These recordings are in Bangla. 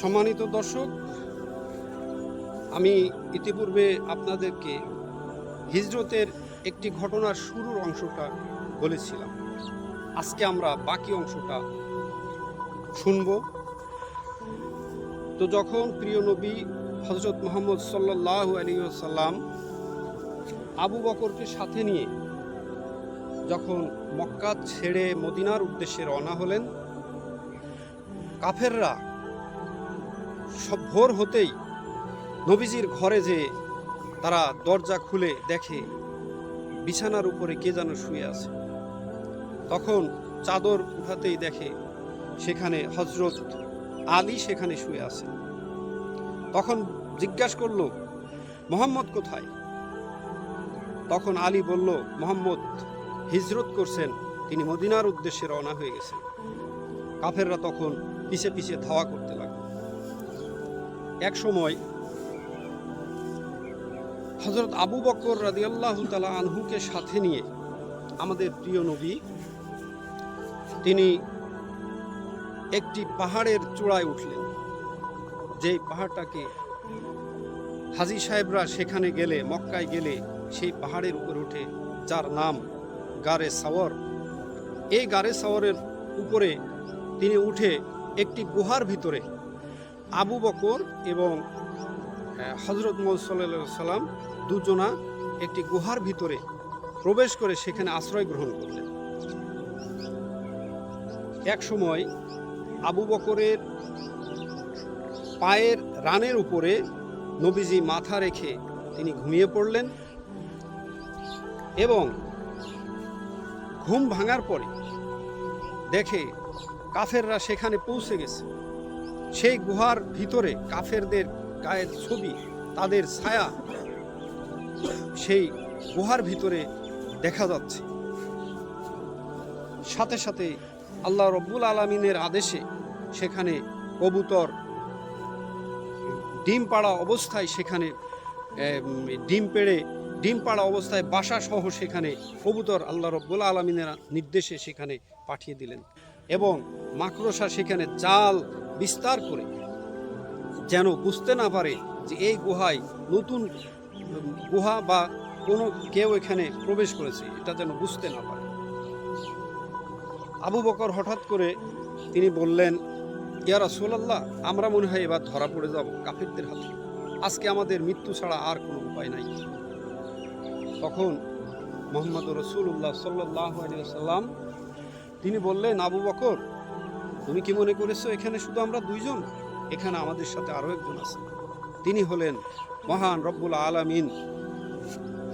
সম্মানিত দর্শক, আমি ইতিপূর্বে আপনাদেরকে হিজরতের একটি ঘটনার শুরুর অংশটা বলেছিলাম। আজকে আমরা বাকি অংশটা শুনব। তো যখন প্রিয় নবী হজরত মোহাম্মদ সাল্লাহ আলী সাল্লাম আবু বকরকে সাথে নিয়ে যখন মক্কা ছেড়ে মদিনার উদ্দেশ্যে রওনা হলেন, কাফেররা সব ভোর হতেই নবীজির ঘরে যে তারা দরজা খুলে দেখে, বিছানার উপরে কে যেন শুয়ে আছে। তখন চাদর উঠাতেই দেখে সেখানে হজরত আলী সেখানে শুয়ে আছে তখন জিজ্ঞাসা করল, মোহাম্মদ কোথায়? তখন আলী বলল, মোহাম্মদ হিজরত করছেন, তিনি মদিনার উদ্দেশ্যে রওনা হয়ে গেছেন। কাফেররা তখন পিছে পিছে ধাওয়া করতে লাগল। এক সময় হজরত আবু বকর রাদিয়াল্লাহু তালা আনহুকে সাথে নিয়ে আমাদের প্রিয় নবী, তিনি একটি পাহাড়ের চূড়ায় উঠলেন। যেই পাহাড়টাকে হাজি সাহেবরা সেখানে গেলে, মক্কায় গেলে সেই পাহাড়ের উপর উঠে, যার নাম গারে সাওয়ার। এই গারে সাওয়ারের উপরে তিনি উঠে একটি গুহার ভিতরে আবু বকর এবং হজরত মোহাম্মদ সাল্লা সাল্লাম দুজনা একটি গুহার ভিতরে প্রবেশ করে সেখানে আশ্রয় গ্রহণ করলেন। এক সময় আবু বকরের পায়ের রানের উপরে নবীজি মাথা রেখে তিনি ঘুমিয়ে পড়লেন এবং ঘুম ভাঙার পরে দেখে কাফেররা সেখানে পৌঁছে গেছে। সেই গুহার ভিতরে কাফেরদের গায়ের ছবি, তাদের ছায়া সেই গুহার ভিতরে দেখা যাচ্ছে। সাথে সাথে আল্লাহ রব্বুল আলমিনের আদেশে সেখানে কবুতর ডিম পাড়া অবস্থায় সেখানে ডিম পেড়ে, ডিম পাড়া অবস্থায় বাসা সহ সেখানে কবুতর আল্লাহ রব্বুল আলমিনের নির্দেশে সেখানে পাঠিয়ে দিলেন। এবং মাকড়সা সেখানে জাল বিস্তার করে, যেন বুঝতে না পারে যে এই গুহায় নতুন গুহা বা কোনো কেউ এখানে প্রবেশ করেছে, এটা যেন বুঝতে না পারে। আবু বকর হঠাৎ করে তিনি বললেন, ইয়া রাসূলুল্লাহ, আমরা মনে হয় এবার ধরা পড়ে যাব কাফিরদের হাতে। আজকে আমাদের মৃত্যু ছাড়া আর কোনো উপায় নাই। তখন মোহাম্মদ রসুল্লাহ সাল্লাহ সাল্লাম তিনি বললেন, আবু বকর তুমি কি মনে করেছ এখানে শুধু আমরা দুইজন? এখানে আমাদের সাথে আরও একজন আছে। তিনি হলেন মহান রব্বুল আলামিন।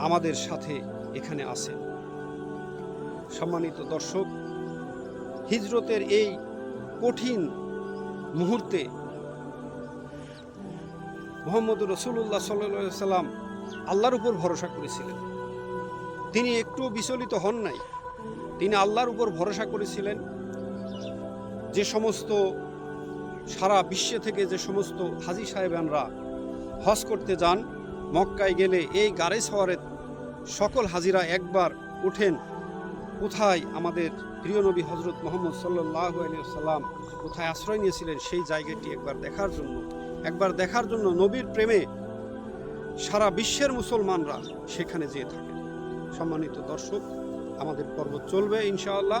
আমাদের সাথে এখানে আছেন। সম্মানিত দর্শক, হিজরতের এই কঠিন মুহূর্তে মোহাম্মদ রসুল্লাহ সাল্লা সাল্লাম আল্লাহর উপর ভরসা করেছিলেন। তিনি একটু বিচলিত হন নাই। তিনি আল্লাহর উপর ভরসা করেছিলেন। যে সমস্ত সারা বিশ্বে থেকে যে সমস্ত হাজি সাহেবানরা হজ করতে যান, মক্কায় গেলে এই গাড়ি সওয়ারের সকল হাজিরা একবার ওঠেন কোথায় আমাদের প্রিয় নবী হজরত মোহাম্মদ সাল্লাহ সাল্লাম কোথায় আশ্রয় নিয়েছিলেন সেই জায়গাটি একবার দেখার জন্য। একবার দেখার জন্য নবীর প্রেমে সারা বিশ্বের মুসলমানরা সেখানে যেয়ে থাকেন। সম্মানিত দর্শক, আমাদের পর্ব চলবে ইনশাআল্লাহ।